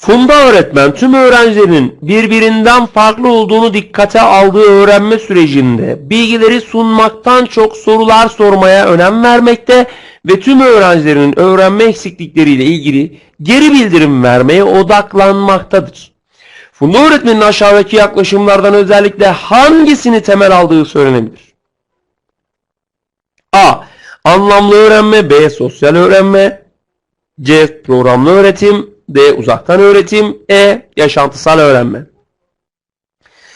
Funda öğretmen tüm öğrencilerin birbirinden farklı olduğunu dikkate aldığı öğrenme sürecinde bilgileri sunmaktan çok sorular sormaya önem vermekte ve tüm öğrencilerin öğrenme eksiklikleriyle ilgili geri bildirim vermeye odaklanmaktadır. Funda öğretmenin aşağıdaki yaklaşımlardan özellikle hangisini temel aldığı söylenebilir? A. Anlamlı öğrenme B. Sosyal öğrenme C. Programlı öğretim D. Uzaktan öğretim E. Yaşantısal öğrenme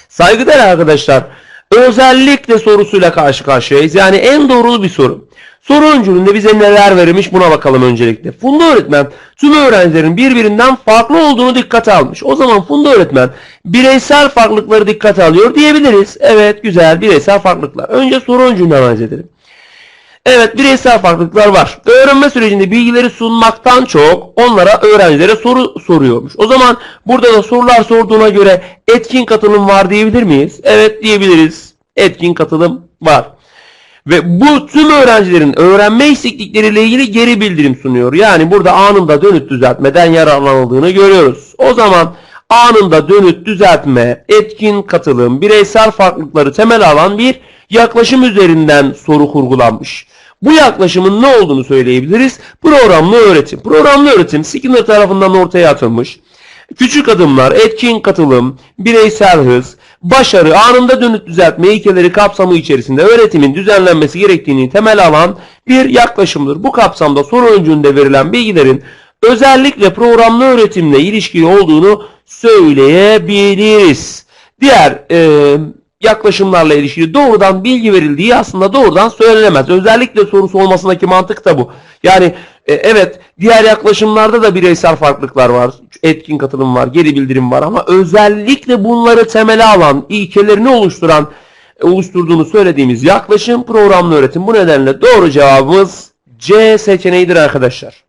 Saygıdeğer arkadaşlar özellikle sorusuyla karşı karşıyayız. Yani en doğrulu bir soru. Soru öncülüğünde bize neler verilmiş buna bakalım öncelikle. Funda öğretmen tüm öğrencilerin birbirinden farklı olduğunu dikkate almış. O zaman Funda öğretmen bireysel farklılıkları dikkate alıyor diyebiliriz. Evet güzel bireysel farklılıklar. Önce soru öncülüğünü analiz edelim. Evet bireysel farklılıklar var. Öğrenme sürecinde bilgileri sunmaktan çok onlara öğrencilere soru soruyormuş. O zaman burada da sorular sorduğuna göre etkin katılım var diyebilir miyiz? Evet diyebiliriz. Etkin katılım var. Ve bu tüm öğrencilerin öğrenme eksiklikleriyle ilgili geri bildirim sunuyor. Yani burada anında dönüt düzeltmeden yararlanıldığını görüyoruz. O zaman anında dönüt düzeltme, etkin katılım, bireysel farklılıkları temel alan bir yaklaşım üzerinden soru kurgulanmış. Bu yaklaşımın ne olduğunu söyleyebiliriz. Programlı öğretim. Programlı öğretim Skinner tarafından ortaya atılmış. Küçük adımlar, etkin katılım, bireysel hız, başarı, anında dönüt düzeltme ilkeleri kapsamı içerisinde öğretimin düzenlenmesi gerektiğini temel alan bir yaklaşımdır. Bu kapsamda soru öncülüğünde verilen bilgilerin özellikle programlı öğretimle ilişkili olduğunu söyleyebiliriz. Diğer e, yaklaşımlarla ilişkili doğrudan bilgi verildiği aslında doğrudan söylenemez. Özellikle sorusu olmasındaki mantık da bu. Yani e, evet diğer yaklaşımlarda da bireysel farklılıklar var. Etkin katılım var, geri bildirim var ama özellikle bunları temele alan, ilkelerini oluşturan e, oluşturduğunu söylediğimiz yaklaşım programlı öğretim. Bu nedenle doğru cevabımız C seçeneğidir arkadaşlar.